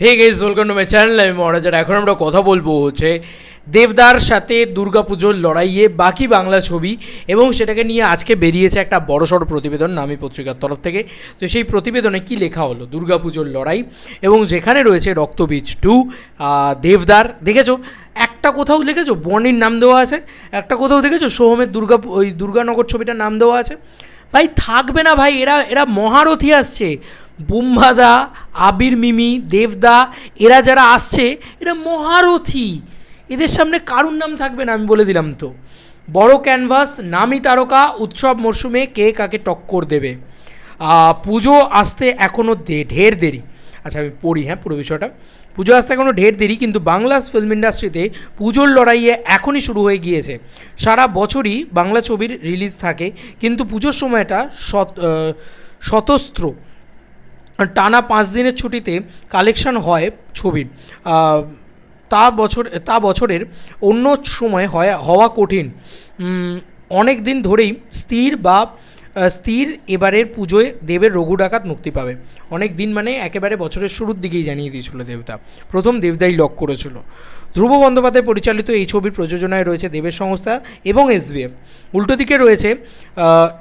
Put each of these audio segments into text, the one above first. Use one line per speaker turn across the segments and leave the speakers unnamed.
Hey guys welcome to my channel আমি মহারাজার এখন আমরা কথা বলব হচ্ছে দেবদার সাথে দুর্গাপুজোর লড়াইয়ে বাকি বাংলা ছবি এবং সেটাকে নিয়ে আজকে বেরিয়েছে একটা বড়সড় প্রতিবেদন নামি পত্রিকার তরফ থেকে। তো সেই প্রতিবেদনে কি লেখা হলো? দুর্গাপুজোর লড়াই এবং যেখানে রয়েছে রক্তবীজ টু দেবদার। দেখেছ? একটা কোথাও লিখেছো বনির নাম দেওয়া আছে। একটা কোথাও দেখেছ? সোহমের দুর্গা ওই দুর্গানগর ছবিটার নাম দেওয়া আছে। ভাই, থাকবে না ভাই, এরা এরা মহারথী আসছে। বুম্বাদা আবির মিমি দেবদা এরা যারা আসছে এরা মহারথী। এদের সামনে কারুর নাম থাকবে না আমি বলে দিলাম তো। বড় ক্যানভাস নামি তারকা উৎসব মরশুমে কে কাকে টক্কর দেবে। পুজো আসতে এখনও দে ঢের দেরি। আচ্ছা আমি পড়ি হ্যাঁ পুরো বিষয়টা। পুজো আসতে এখনও ঢের দেরি কিন্তু বাংলা ফিল্ম ইন্ডাস্ট্রিতে পুজোর লড়াইয়ে এখনই শুরু হয়ে গিয়েছে। সারা বছরই বাংলা ছবির রিলিজ থাকে কিন্তু পুজোর সময়টা আহ, স্বতস্ত্র। টানা পাঁচ দিনের ছুটিতে কালেকশন হয় ছবির। তা বছর, তা বছরের অন্য সময় হয়, হওয়া কঠিন। অনেক দিন ধরেই স্থির বা স্থির এবারের পুজোয় দেবের রঘু ডাকাত মুক্তি পাবে। অনেক দিন মানে একেবারে বছরের শুরুর দিকেই জানিয়ে দিয়েছিল দেবতা। প্রথম দেবদাই লক করেছিল। ধ্রুব বন্দ্যোপাধ্যায় পরিচালিত এই ছবির প্রযোজনায় রয়েছে দেবের সংস্থা এবং এসবিএফ উল্টো দিকে রয়েছে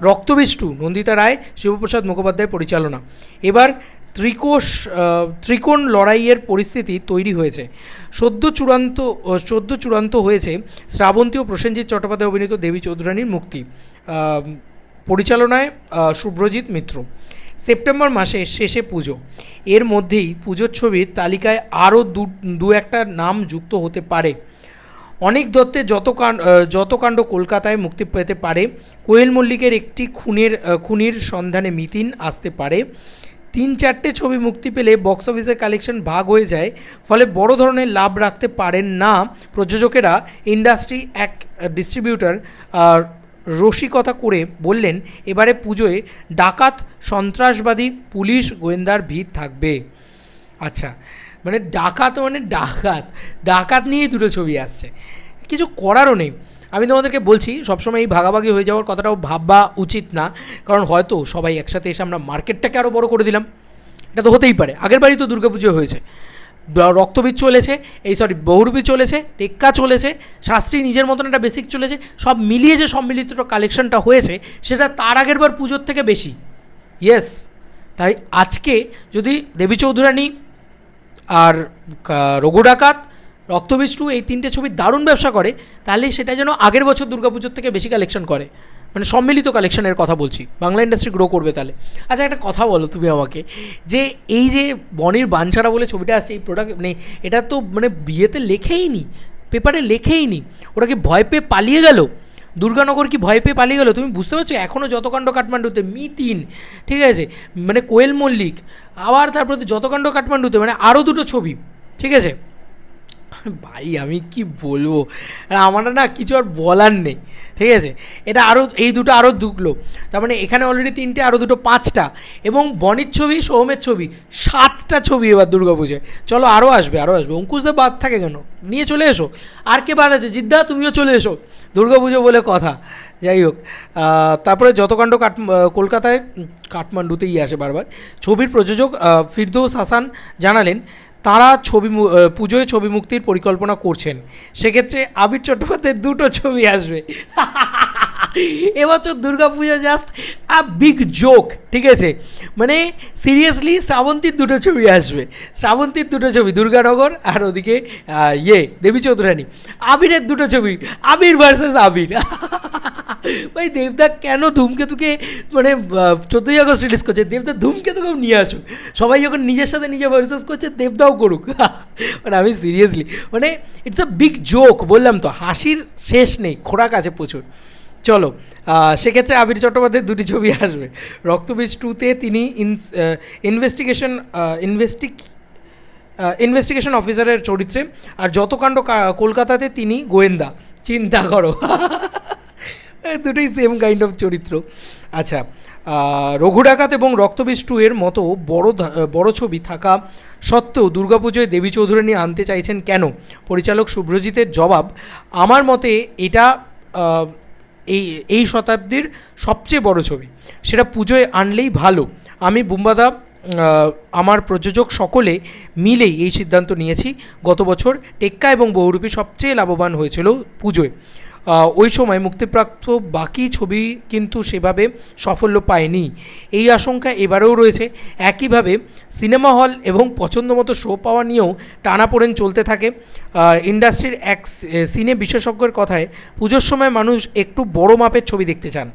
রক্তবিষ্টু, নন্দিতা রায়, শিবপ্রসাদ মুখোপাধ্যায় পরিচালনা। এবার ত্রিকোষ ত্রিকোণ লড়াইয়ের পরিস্থিতি তৈরি হয়েছে। সদ্য চূড়ান্ত সদ্য চূড়ান্ত হয়েছে শ্রাবন্তী ও প্রসেনজিৎ চট্টোপাধ্যায় অভিনীত দেবী চৌধুরানীর মুক্তি। পরিচালনায় শুভ্রজিৎ মিত্র। সেপ্টেম্বর মাসে শেষে পুজো। এর মধ্যেই পুজোর ছবির তালিকায় আরও দু দু একটা নাম যুক্ত হতে পারে। অনেক দত্তের যত যত কাণ্ড কলকাতায় মুক্তি পেতে পারে, কোয়েল মল্লিকের একটি খুনের খুনির সন্ধানে মিতিন আসতে পারে। তিন চারটে ছবি মুক্তি পেলে বক্স অফিসের কালেকশন ভাগ হয়ে যায়, ফলে বড় ধরনের লাভ রাখতে পারেন না প্রযোজকেরা। ইন্ডাস্ট্রি এক ডিস্ট্রিবিউটর রসিকতা করে বললেন, এবারে পুজোয় ডাকাত, সন্ত্রাসবাদী, পুলিশ, গোয়েন্দার ভিড় থাকবে। আচ্ছা মানে ডাকাত মানে ডাকাত ডাকাত নিয়েই দুটো ছবি আসছে। কিছু করারও নেই। আমি তোমাদেরকে বলছি, সবসময় এই ভাগাভাগি হয়ে যাওয়ার কথাটাও ভাববা উচিত না, কারণ হয়তো সবাই একসাথে এসে আমরা মার্কেটটাকে আরও বড় করে দিলাম। এটা তো হতেই পারে। আগের বারই তো দুর্গাপুজো হয়েছে। রক্তবীজ চলেছে, এই সরি বহুরূপী চলেছে, টেক্কা চলেছে, শাস্ত্রী নিজের মতন একটা বেসিক চলেছে, সব মিলিয়ে যে সম্মিলিত কালেকশনটা হয়েছে, সেটা তার আগের বার পুজোর থেকে বেশি। ইয়েস তাই আজকে যদি দেবী চৌধুরানী আর রঘু ডাকাত, রক্তবীজ টু এই তিনটে ছবি দারুণ ব্যবসা করে, তাহলে সেটা যেন আগের বছর দুর্গাপুজোর থেকে বেশি কালেকশন করে। মানে সম্মিলিত কালেকশনের কথা বলছি। বাংলা ইন্ডাস্ট্রি গ্রো করবে তাহলে। আচ্ছা একটা কথা বলো তুমি আমাকে। যে এই যে বনির বাঞ্ছারা বলে ছবিটা আসছে, এই প্রোডাক্ট মানে এটা তো মানে বিয়েতে লেখেই নি পেপারে লেখেই নি। ওরা কি ভয় পেয়ে পালিয়ে গেল? দুর্গানগর কি ভয় পেয়ে পালিয়ে গেলো? তুমি বুঝতে পারছ? এখনও যতকাণ্ড কাঠমান্ডুতে মিতিন, ঠিক আছে? মানে কোয়েল মল্লিক, আবার তারপরে যতকাণ্ড কাঠমান্ডুতে মানে আরও দুটো ছবি, ঠিক আছে? ভাই, আমি কি বলব? আর আমার না কিছু আর বলার নেই, ঠিক আছে? এটা আরও এই দুটো আরও ঢুকলো তার মানে এখানে অলরেডি তিনটে আরও দুটো পাঁচটা। এবং বনির ছবি সোহমের ছবি, সাতটা ছবি এবার দুর্গাপুজোয়। চলো আরও আসবে আরও আসবে। অঙ্কুশদা বাদ থাকে কেন? নিয়ে চলে এসো। আর কে বাদ আছে? জিদ্দা, তুমিও চলে এসো। দুর্গাপুজো বলে কথা। যাই হোক তারপরে যতকাণ্ড কাঠ কলকাতায় কাঠমান্ডুতেই আসে বারবার। ছবির প্রযোজক ফিরদৌস হাসান জানালেন তারা ছবি পুজোয় ছবি মুক্তির পরিকল্পনা করছেন। সেক্ষেত্রে আবির চট্টোপাধ্যায়ের দুটো ছবি আসবে। এবছর Durga Puja just a big joke ঠিক আছে? মানে সিরিয়াসলি শ্রাবন্তীর দুটো ছবি আসবে। শ্রাবন্তীর দুটো ছবি, দুর্গানগর আর ওদিকে ইয়ে দেবী চৌধুরানী। আবিরের দুটো ছবি, আবির ভার্সেস আবির। ভাই, দেবদা কেন ধূমকেতুকে মানে চোদ্দোই আগস্ট রিলিজ করছে? দেবদা ধূমকেতুকেও নিয়ে আসুক। সবাই যখন নিজের সাথে নিজে ভার্সেস করছে, দেবদাও করুক। মানে আমি সিরিয়াসলি মানে ইটস আ বিগ জোক বললাম তো। হাসির শেষ নেই, খোরাক আছে প্রচুর। চলো সেক্ষেত্রে আবির চট্টোপাধ্যায়ের দুটি ছবি আসবে। রক্তবীজ টুতে তিনি ইনভেস্টিগেশন ইনভেস্টিক ইনভেস্টিগেশন অফিসারের চরিত্রে। আর যত কাণ্ড কলকাতাতে তিনি গোয়েন্দা। চিন্তা করো। দুটোই সেম কাইন্ড অফ চরিত্র। আচ্ছা রঘু ডাকাত এবং রক্তবীজ টু এর মতো বড় বড় ছবি থাকা সত্ত্বেও দুর্গাপুজোয় দেবী চৌধুরানী আনতে চাইছেন কেন? পরিচালক শুভ্রজিতের জবাব, আমার মতে এটা এই এই শতাব্দীর সবচেয়ে বড় ছবি। সেটা পুজোয় আনলেই ভালো। আমি বুম্বাদা আমার প্রযোজক সকলে মিলেই এই সিদ্ধান্ত নিয়েছি। গত বছর টেক্কা এবং বহুরূপী সবচেয়ে লাভবান হয়েছিল পুজোয়। ওই সময় মুক্তিপ্রাপ্ত বাকি ছবি কিন্তু সেভাবে সাফল্য পায়নি। এই আশঙ্কা এবারেও রয়েছে। একইভাবে সিনেমা হল এবং পছন্দমতো শো পাওয়া নিয়েও টানাপোড়েন চলতে থাকে। ইন্ডাস্ট্রির এক সিনে বিশেষজ্ঞের কথায়, পুজোর সময় মানুষ একটু বড় মাপের ছবি দেখতে চান।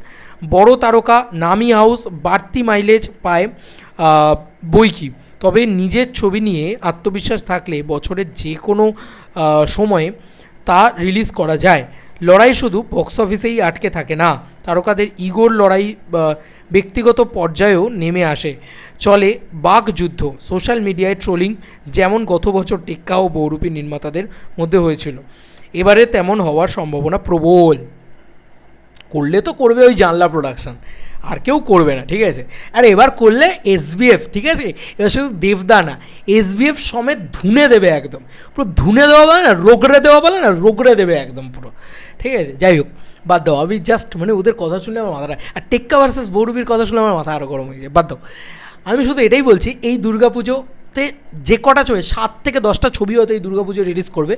বড় তারকা নামি হাউস, বাড়তি মাইলেজ পায় বই কি। তবে নিজের ছবি নিয়ে আত্মবিশ্বাস থাকলে বছরের যে কোনো সময়ে তা রিলিজ করা যায়। লড়াই শুধু বক্স অফিসেই আটকে থাকে না, তারকাদের ইগোর লড়াই ব্যক্তিগত পর্যায়েও নেমে আসে। চলে বাঘ যুদ্ধ সোশ্যাল মিডিয়ায় ট্রোলিং যেমন গত বছর টেক্কা ও বহুরূপী নির্মাতাদের মধ্যে হয়েছিল। এবারে তেমন হওয়ার সম্ভাবনা প্রবল। করলে তো করবে ওই জানলা প্রোডাকশন আর কেউ করবে না, ঠিক আছে? আর এবার করলে এসবিএফ ঠিক আছে? এবার শুধু দেবদা না এসবিএফ সমেত ধুনে দেবে একদম। পুরো ধুনে দেওয়া বলে না, রোগড়ে দেওয়া বলে না, রোগড়ে দেবে একদম পুরো। ঠিক আছে, যাই হোক, বাদ দাও। আমি জাস্ট মানে ওদের কথা শুনলে আমার মাথাটা আর টেক্কা ভার্সেস বৌরবীর কথা শুনে আমার মাথা আরও গরম হয়েছে বাদ দাও। আমি শুধু এটাই বলছি, এই দুর্গাপুজোতে যে কটা ছবি, সাত থেকে দশটা ছবি হয়তো এই দুর্গাপুজো রিলিজ করবে।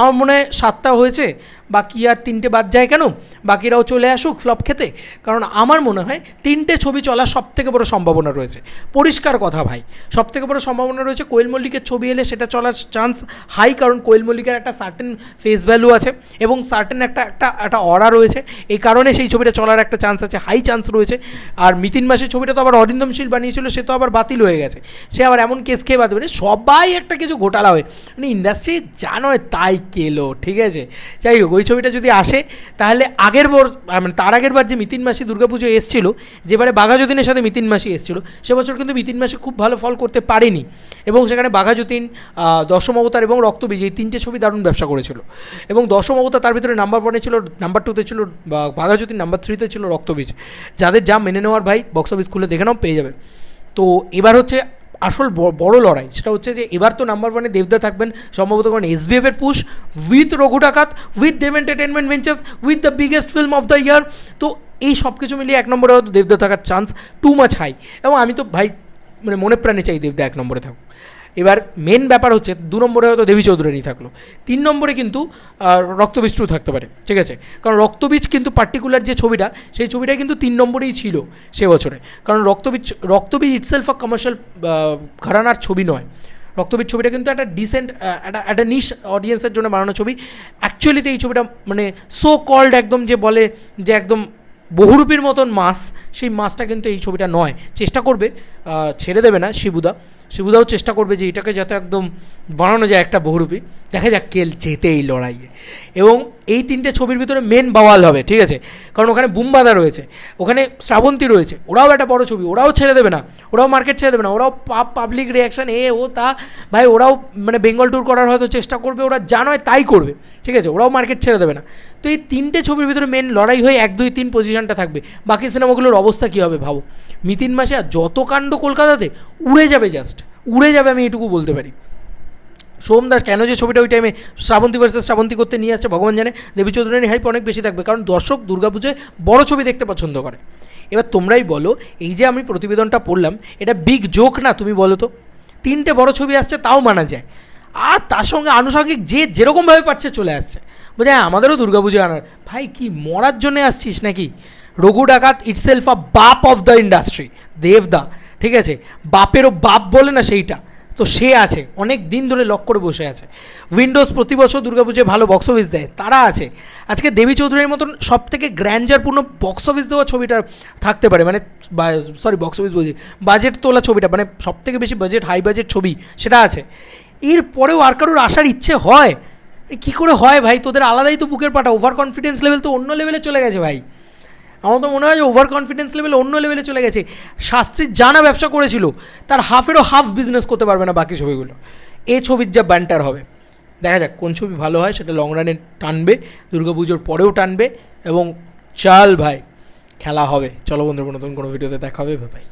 আমার মনে হয় সাতটা হয়েছে বাকি আর তিনটে বাদ যায় কেন? বাকিরাও চলে আসুক ফ্লপ খেতে। কারণ আমার মনে হয় তিনটে ছবি চলার সব থেকে বড় সম্ভাবনা রয়েছে। পরিষ্কার কথা ভাই সব থেকে বড় সম্ভাবনা রয়েছে কোয়েল মল্লিকের ছবি এলে সেটা চলার চান্স হাই কারণ কোয়েল মল্লিকের একটা সার্টেন ফেস ভ্যালু আছে এবং সার্টেন একটা একটা একটা অরা রয়েছে। এই কারণে সেই ছবিটা চলার একটা চান্স আছে হাই চান্স রয়েছে। আর মিতিন মাসের ছবিটা তো আবার অরিন্দম শীল বানিয়েছিল, সে তো আবার বাতিল হয়ে গেছে। সে আবার এমন কেস খেয়ে বাদ সবাই একটা কিছু ঘোটালা হয় মানে ইন্ডাস্ট্রি যা নয় তাই কেলো, ঠিক আছে? যাই হোক ওই ছবিটা যদি আসে, তাহলে আগের বর মানে তার আগের বার যে মিতিন মাসি দুর্গাপুজো এসেছিল যেবারে বাঘাযতীনের সাথে মিতিন মাসি এসেছিল, সে বছর কিন্তু মিতিন মাসি খুব ভালো ফল করতে পারেনি। এবং সেখানে বাঘাযতীন দশম অবতার এবং রক্তবীজ এই তিনটে ছবি দারুণ ব্যবসা করেছিল। এবং দশম অবতার তার ভিতরে নাম্বার ওয়ানে ছিল নাম্বার টুতে ছিল বাঘাযতীন নাম্বার থ্রিতে ছিল রক্তবীজ যাদের যা মেনে নেওয়ার ভাই বক্স অফিস খুলে দেখে নাও, পেয়ে যাবে। তো এবার হচ্ছে আসল বড় লড়াই। সেটা হচ্ছে যে এবার তো নাম্বার ওয়ানে দেবদা থাকবেন, সম্ভবত কারণ এসবিএফ এর push with Raghu Dakat with Dev entertainment ventures with the biggest film of the year তো এই সব কিছু মিলিয়ে এক নম্বরে হয়তো দেবদা থাকার চান্স টু মাচ হাই এবং আমি তো ভাই মানে মনে প্রাণে চাই দেবদা এক নম্বরে থাকুক। এবার মেন ব্যাপার হচ্ছে দু নম্বরে হয়তো দেবী চৌধুরানী থাকল। তিন নম্বরে কিন্তু আহ, রক্তবীজ টু থাকতে পারে ঠিক আছে? কারণ রক্তবীজ কিন্তু পার্টিকুলার যে ছবিটা সেই ছবিটা কিন্তু তিন নম্বরেই ছিল সে বছরে। কারণ Raktabeej Raktabeej itself a commercial ঘরানার ছবি নয়। রক্তবীজ ছবিটা কিন্তু একটা ডিসেন্ট একটা একটা নিশ অডিয়েন্সের জন্য বানানো ছবি। অ্যাকচুয়ালিতে এই ছবিটা মানে সো কল্ড একদম যে বলে যে একদম বহুরূপীর মতন মাস সেই মাসটা কিন্তু এই ছবিটা নয়। চেষ্টা করবে ছেড়ে দেবে না শিবুদা। শিবুদাও চেষ্টা করবে যে এটাকে যাতে একদম বানানো যায় একটা বহুরূপী। দেখা যাক কেল জেতে এই লড়াইয়ে। এবং এই তিনটে ছবির ভিতরে মেন বাওয়াল হবে, ঠিক আছে? কারণ ওখানে বুমবাদা রয়েছে, ওখানে শ্রাবন্তী রয়েছে, ওরাও একটা বড় ছবি, ওরাও ছেড়ে দেবে না, ওরাও মার্কেট ছেড়ে দেবে না, ওরাও পাবলিক রিয়াকশান এ, ও, তা, ভাই, ওরাও মানে বেঙ্গল ট্যুর করার হয়তো চেষ্টা করবে, ওরা যা নয় তাই করবে, ঠিক আছে? ওরাও মার্কেট ছেড়ে দেবে না। তো এই তিনটে ছবির ভিতরে মেন লড়াই হয়ে এক, দুই, তিন পজিশনটা থাকবে। বাকি সিনেমাগুলোর অবস্থা কী হবে ভাবো? মিতিন মাসে যত কাণ্ড কলকাতাতে, উড়ে যাবে জাস্ট উড়ে যাবে আমি এটুকু বলতে পারি। সোম দাস, কেন যে ছবিটা ওই টাইমে শ্রাবন্তী ভার্সেস শ্রাবন্তী করতে নিয়ে আসছে, ভগবান জানে। দেবী চৌধুরানী হাইপ অনেক বেশি থাকবে, কারণ দর্শক দুর্গাপুজোয় বড় ছবি দেখতে পছন্দ করে। এবার তোমরাই বলো, এই যে আমি প্রতিবেদনটা পড়লাম, এটা বিগ জোক না, তুমি বলো তো? তিনটে বড় ছবি আসছে, তাও মানা যায়। আর তার সঙ্গে আনুষঙ্গিক যে যেরকমভাবে পারছে চলে আসছে। বলছে হ্যাঁ আমাদেরও দুর্গাপুজো আনার। ভাই, কি মরার জন্য আসছিস নাকি? রঘু ডাকাত ইটসেলফ আ বাপ অফ দ্য ইন্ডাস্ট্রি দেবদা, ঠিক আছে? বাপেরও বাপ বলে না সেইটা। তো সে আছে, অনেক দিন ধরে লক করে বসে আছে। উইন্ডোজ প্রতি বছর দুর্গাপুজোয় ভালো বক্স অফিস দেয়, তারা আছে। আজকে দেবী চৌধুরীর মতন সব থেকে গ্র্যান্ডারপূর্ণ বক্স অফিস দেওয়া ছবিটা থাকতে পারে মানে সরি বক্স অফিস বলছি বাজেট তোলা ছবিটা মানে সব থেকে বেশি বাজেট হাই বাজেট ছবি সেটা আছে। এর পরেও আর কারোর আসার ইচ্ছে হয়? কী করে হয় ভাই? তোদের আলাদাই তো বুকের পাটা ওভার কনফিডেন্স লেভেল তো অন্য লেভেলে চলে গেছে ভাই। আমার তো মনে হয় যে ওভার কনফিডেন্স লেভেল অন্য লেভেলে চলে গেছে। শাস্ত্রী জানা ব্যবসা করেছিল, তার হাফেরও হাফ বিজনেস করতে পারবে না বাকি ছবিগুলো। এ ছবির যা ব্যান্টার হবে। দেখা যাক কোন ছবি ভালো হয়, সেটা লং রানে টানবে দুর্গাপুজোর পরেও টানবে, এবং চাল ভাই, খেলা হবে। চলো বন্ধুর, নতুন কোনো ভিডিওতে দেখা হবে ভাই